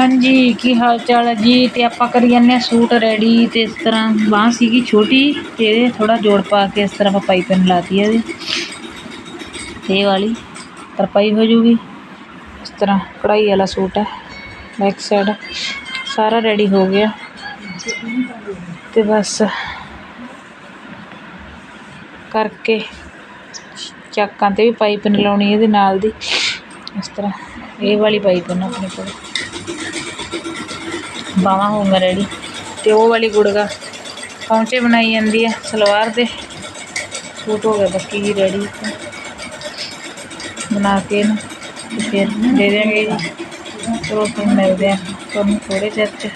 ਹਾਂਜੀ, ਕੀ ਹਾਲ ਚਾਲ ਹੈ ਜੀ? ਤੇ ਆਪਾਂ ਕਰੀ ਜਾਂਦੇ ਹਾਂ ਸੂਟ ਰੈਡੀ ਤੇ ਇਸ ਤਰ੍ਹਾਂ ਬਾਂਹ ਸੀਗੀ ਛੋਟੀ ਤੇ ਇਹਦੇ ਥੋੜਾ ਜੋੜ ਪਾ ਕੇ ਇਸ ਤਰ੍ਹਾਂ ਆਪਾਂ ਪਾਈਪਿੰਗ ਲਾਤੀ ਹੈ ਇਹਦੀ। ਇਹ ਵਾਲੀ ਤਰਪਾਈ ਹੋ ਜੂਗੀ। ਇਸ ਤਰ੍ਹਾਂ ਕਢਾਈ ਵਾਲਾ ਸੂਟ ਹੈ ਬੈਕ ਸਾਈਡ ਸਾਰਾ ਰੈਡੀ ਹੋ ਗਿਆ। ਤੇ ਬਸ ਕਰਕੇ ਚਾਕਾਂ ਤੇ ਵੀ ਪਾਈਪਿੰਗ ਲਾਉਣੀ ਇਹਦੇ ਨਾਲ ਦੀ। ਇਸ ਤਰ੍ਹਾਂ ਇਹ ਵਾਲੀ ਪਾਈਪਿੰਗ ਆਪਣੇ ਕੋਲ। ਬਾਹਾਂ ਹੋ ਗਈਆਂ ਰੈਡੀ ਤੇ ਉਹ ਵਾਲੀ ਗੁੜਗਾ ਪੌਂਚੇ ਬਣਾਈ ਜਾਂਦੀ ਹੈ ਸਲਵਾਰ ਦੇ। ਸੂਟ ਹੋ ਗਿਆ ਬਾਕੀ ਜੀ ਰੈਡੀ। ਬਣਾ ਕੇ ਇਹਨੂੰ ਤੇ ਫਿਰ ਦੇ ਦੇਵਾਂਗੇ ਜੀ। ਚਲੋ ਫਿਰ ਮਿਲਦੇ ਆ ਤੁਹਾਨੂੰ ਥੋੜੇ ਚਿਰ 'ਚ।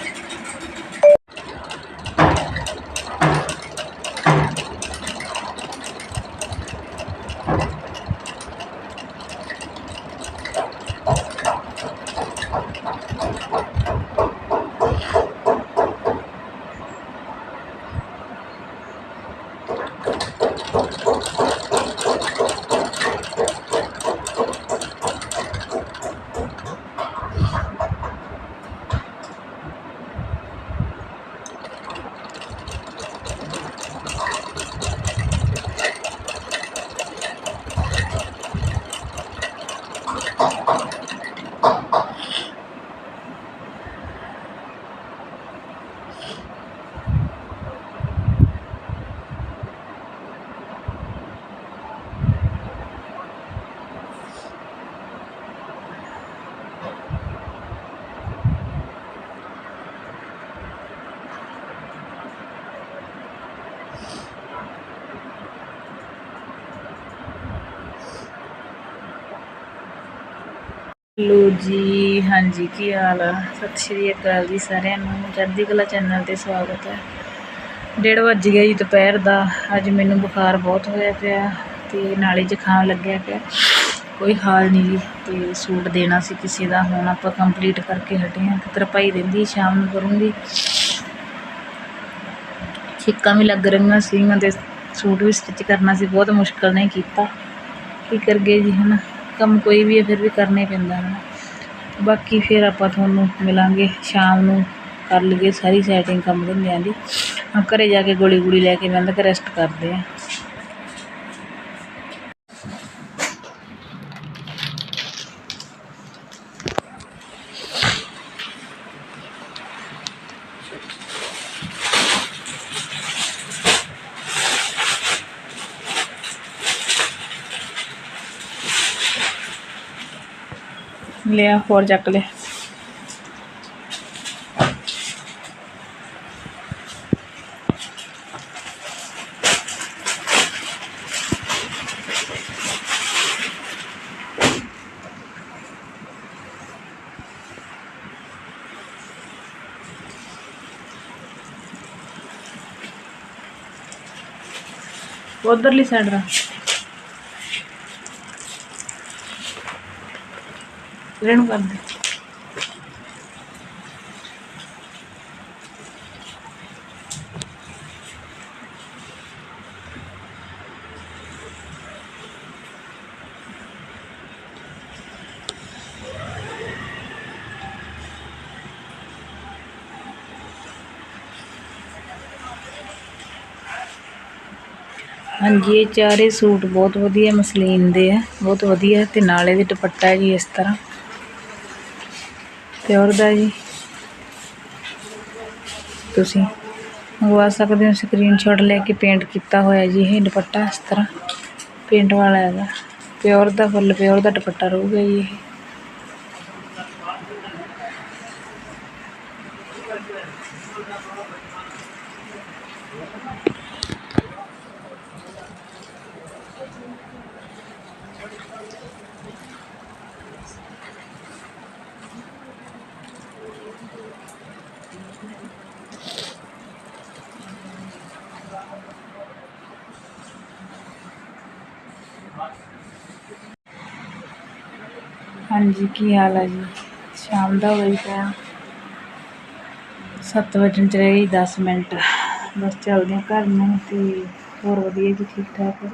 ਹੈਲੋ ਜੀ, ਹਾਂਜੀ, ਕੀ ਹਾਲ ਆ? ਸਤਿ ਸ਼੍ਰੀ ਅਕਾਲ ਜੀ ਸਾਰਿਆਂ ਨੂੰ। ਚੜ੍ਹਦੀ ਕਲਾ ਚੈਨਲ ਤੇ ਸਵਾਗਤ ਹੈ। ਡੇਢ ਵੱਜ ਗਿਆ ਜੀ ਦੁਪਹਿਰ ਦਾ। ਅੱਜ ਮੈਨੂੰ ਬੁਖਾਰ ਬਹੁਤ ਹੋਇਆ ਪਿਆ ਤੇ ਨਾਲੇ ਜ਼ੁਕਾਮ ਲੱਗਿਆ ਪਿਆ। ਕੋਈ ਹਾਲ ਨਹੀਂ ਜੀ ਤੇ ਸੂਟ ਦੇਣਾ ਸੀ ਕਿਸੇ ਦਾ। ਹੁਣ ਆਪਾਂ ਕੰਪਲੀਟ ਕਰਕੇ ਹਟੇ ਹਾਂ। ਤਰਪਾਈ ਰਹਿੰਦੀ ਸ਼ਾਮ ਨੂੰ ਕਰੂੰਗੀ। ਛਿੱਕਾਂ ਵੀ ਲੱਗ ਰਹੀਆਂ ਸੀਗੀਆਂ ਤੇ ਸੂਟ ਵੀ ਸਟਿਚ ਕਰਨਾ ਸੀ। ਬਹੁਤ ਮੁਸ਼ਕਲ ਨੇ ਕੀਤਾ। ਕੀ ਕਰਗੇ ਜੀ ਹਨਾ ਕੰਮ ਕੋਈ ਵੀ ਹੈ, ਫਿਰ ਵੀ ਕਰਨਾ ਹੀ ਪੈਂਦਾ ਹੈ ਨਾ। ਬਾਕੀ ਫਿਰ ਆਪਾਂ ਤੁਹਾਨੂੰ ਮਿਲਾਂਗੇ, ਸ਼ਾਮ ਨੂੰ ਕਰ ਲਈਏ ਸਾਰੀ ਸੈਟਿੰਗ ਕੰਮ ਧੰਦਿਆਂ ਦੀ। ਹੁਣ ਘਰੇ ਜਾ ਕੇ ਗੋਲੀ ਗੋਲੀ ਲੈ ਕੇ ਮੈਂ ਤਾਂ ਰੈਸਟ ਕਰਦੇ ਆ ਲਿਆ ਹੋਰ ਚੱਕ ਲੈ ਉਧਰਲੀ ਸਾਈਡ ਦਾ ਇਹਨੂੰ ਕਰ ਦੇ ਹਾਂਜੀ, ਇਹ ਚਾਰੇ ਸੂਟ ਬਹੁਤ ਵਧੀਆ ਮਸਲੀਨ ਦੇ ਆ, ਬਹੁਤ ਵਧੀਆ ਤੇ ਨਾਲੇ ਇਹਦੇ ਦੁਪੱਟਾ ਹੈ ਜੀ ਇਸ ਤਰ੍ਹਾਂ। ਪਿਓਰ ਦਾ ਜੀ? ਤੁਸੀਂ ਮੰਗਵਾ ਸਕਦੇ ਹੋ ਸਕਰੀਨਸ਼ਾਟ ਲੈ ਕੇ ਪੇਂਟ ਕੀਤਾ ਹੋਇਆ ਜੀ ਇਹ ਦੁਪੱਟਾ ਇਸ ਤਰ੍ਹਾਂ ਪੇਂਟ ਵਾਲਾ ਹੈਗਾ। ਪਿਓਰ ਦਾ ਫੁੱਲ ਪਿਓਰ ਦਾ ਦੁਪੱਟਾ ਰਹੂਗਾ ਜੀ ਇਹ। ਹਾਂਜੀ, ਕੀ ਹਾਲ ਹੈ ਜੀ? ਸ਼ਾਮ ਦਾ ਹੋਈ ਪਿਆ ਸੱਤ ਵਜਣ ਚ ਰਹਿ ਗਈ 10 ਮਿੰਟ। ਬਸ ਚੱਲਦੇ ਹਾਂ ਘਰ ਨੂੰ ਤੇ ਹੋਰ ਵਧੀਆ ਜੀ ਠੀਕ ਠਾਕ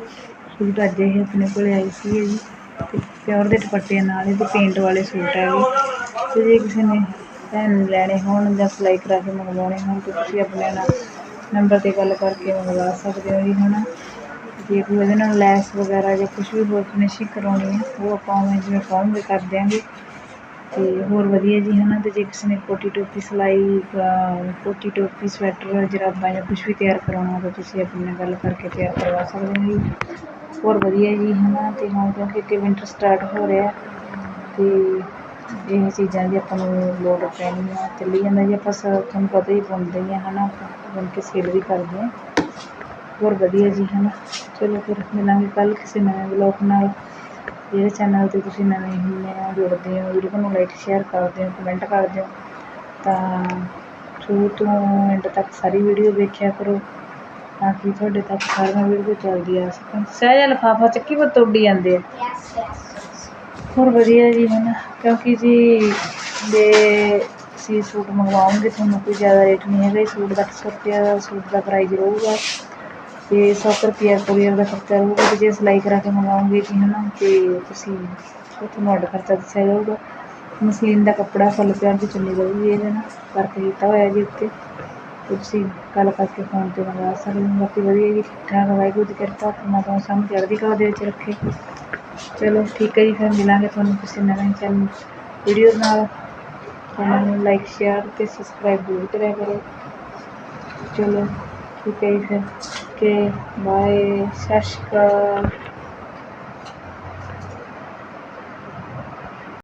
ਸੂਟ ਅੱਜ ਇਹ ਆਪਣੇ ਕੋਲੇ ਆਈ ਸੀ ਜੀ। ਤੇ ਪਿਓਰ ਦੇ ਦੁਪੱਟੇ ਨਾਲ ਇਹਦੇ ਪੇਂਟ ਵਾਲੇ ਸੂਟ ਹੈ ਜੀ। ਤੇ ਜੇ ਕਿਸੇ ਨੇ ਭੈਣ ਨੇ ਲੈਣੇ ਹੋਣ ਜਾਂ ਸਿਲਾਈ ਕਰਾ ਕੇ ਮੰਗਵਾਉਣੇ ਹੋਣ, ਤਾਂ ਤੁਸੀਂ ਆਪਣੇ ਨਾਲ ਨੰਬਰ 'ਤੇ ਗੱਲ ਕਰਕੇ ਮੰਗਵਾ ਸਕਦੇ ਹੋ ਜੀ ਹੈ ਨਾ ਜੇ ਕੋਈ ਉਹਦੇ ਨਾਲ ਲੈਸ ਵਗੈਰਾ ਜਾਂ ਕੁਛ ਵੀ ਹੋਰ ਫਿਨਿਸ਼ਿੰਗ ਕਰਾਉਣੀ ਹੈ, ਉਹ ਆਪਾਂ ਉਵੇਂ ਜਿਵੇਂ ਕਹੋਗੇ ਕਰ ਦਿਆਂਗੇ। ਅਤੇ ਹੋਰ ਵਧੀਆ ਜੀ ਹੈ ਨਾ ਅਤੇ ਜੇ ਕਿਸੇ ਨੇ ਕੋਟੀ ਟੋਪੀ, ਸਿਲਾਈ ਕੋਟੀ ਟੋਪੀ, ਸਵੈਟਰ, ਜਰਾਬਾਂ ਜਾਂ ਕੁਛ ਵੀ ਤਿਆਰ ਕਰਾਉਣਾ ਤਾਂ ਤੁਸੀਂ ਆਪਣੇ ਨਾਲ ਗੱਲ ਕਰਕੇ ਤਿਆਰ ਕਰਵਾ ਸਕਦੇ ਹੋ ਜੀ। ਹੋਰ ਵਧੀਆ ਜੀ ਹੈ ਨਾ ਅਤੇ ਹੁਣ ਕਿਉਂਕਿ ਅੱਗੇ ਵਿੰਟਰ ਸਟਾਰਟ ਹੋ ਰਿਹਾ ਅਤੇ ਇਹ ਚੀਜ਼ਾਂ ਦੀ ਆਪਾਂ ਨੂੰ ਲੋੜ ਪੈਣੀ ਆ। ਚੱਲੀ ਜਾਂਦਾ ਜੀ, ਆਪਾਂ ਸ, ਤੁਹਾਨੂੰ ਪਤਾ ਹੀ ਬੁਣਦੇ ਹੀ ਆ ਹੈ ਨਾ ਆਪਾਂ ਬੁਣ ਕੇ ਸੇਲ ਵੀ ਕਰਦੇ ਹਾਂ ਹੋਰ ਵਧੀਆ ਜੀ ਹੈ ਨਾ ਚਲੋ ਫਿਰ ਮਿਲਾਂਗੇ ਕੱਲ੍ਹ ਕਿਸੇ ਨਵੇਂ ਬਲੌਗ ਨਾਲ। ਜਿਹੜੇ ਚੈਨਲ 'ਤੇ ਤੁਸੀਂ ਨਵੇਂ ਹੁੰਦੇ ਹੋ ਜੁੜਦੇ ਹੋ ਵੀਡੀਓ ਨੂੰ ਲਾਈਕ ਸ਼ੇਅਰ ਕਰਦੇ ਹੋ ਕਮੈਂਟ ਕਰਦੇ ਹੋ ਤਾਂ ਸ਼ੁਰੂ ਤੋਂ ਐਂਡ ਤੱਕ ਸਾਰੀ ਵੀਡੀਓ ਵੇਖਿਆ ਕਰੋ ਤਾਂ ਕਿ ਤੁਹਾਡੇ ਤੱਕ ਸਾਰੀਆਂ ਵੀਡੀਓ ਚੱਲਦੀ ਆ ਸਕਣ। ਸਹਿਜਾ ਲਿਫਾਫਾ ਚੱਕੀ ਪਰ ਉੱਡੀ ਜਾਂਦੇ ਆ. ਹੋਰ ਵਧੀਆ ਜੀ ਹੈ ਨਾ ਕਿਉਂਕਿ ਜੀ ਜੇ ਅਸੀਂ ਸੂਟ ਮੰਗਵਾਉਂਗੇ ਤੁਹਾਨੂੰ ਕੋਈ ਜ਼ਿਆਦਾ ਰੇਟ ਨਹੀਂ ਹੈਗਾ ਜੀ ਸੂਟ ਦਾ 800 ਰੁਪਇਆ ਦਾ ਸੂਟ ਦਾ ਪ੍ਰਾਈਜ਼ ਰਹੂਗਾ। ਤੇ 100 ਰੁਪਇਆ ਕੋਰੀਅਰ ਦਾ ਖਰਚਾ ਰਹੂਗਾ ਅਤੇ ਜੇ ਸਿਲਾਈ ਕਰਾ ਕੇ ਮੰਗਵਾਉਂਗੇ ਜੀ ਹੈ ਨਾ ਅਤੇ ਤੁਸੀਂ ਉਹ ਤੁਹਾਡਾ ਖਰਚਾ ਦੱਸਿਆ ਜਾਊਗਾ। ਮਸਲੀਨ ਦਾ ਕੱਪੜਾ ਫੁੱਲ ਪਿਆਰ ਦੀ ਚੁੰਨੀ ਰਹੂਗੀ ਇਹਦੇ ਨਾਲ ਵਰਕ ਕੀਤਾ ਹੋਇਆ ਜੀ ਉੱਤੇ ਤੇ ਤੁਸੀਂ ਗੱਲ ਕਰਕੇ ਫੋਨ ਤੇ ਮੰਗਵਾ ਸਕਦੇ ਹੋ। ਬਾਕੀ ਵਧੀਆ ਜੀ ਠੀਕ ਠਾਕ ਵਾਹਿਗੁਰੂ ਦੀ ਕਿਰਪਾ ਪਰਮਾਤਮਾ ਸਾਨੂੰ ਚੜ੍ਹਦੀ ਕਲਾ ਦੇ ਵਿੱਚ ਰੱਖੇ। ਚਲੋ, ਠੀਕ ਹੈ ਜੀ, ਫਿਰ ਮਿਲਾਂਗੇ ਤੁਹਾਨੂੰ ਕਿਸੇ ਨਵੇਂ ਚੈਨਲ ਵੀਡੀਓ ਨਾਲ ਚੈਨਲ ਨੂੰ ਲਾਈਕ ਸ਼ੇਅਰ ਅਤੇ ਸਬਸਕ੍ਰਾਈਬ ਜ਼ਰੂਰ ਕਰਿਆ ਕਰੋ। ਚਲੋ, ਠੀਕ ਹੈ ਜੀ, ਫਿਰ। ਕੇ ਬਾਏ ਸਤਿ ਸ਼੍ਰੀ ਅਕਾਲ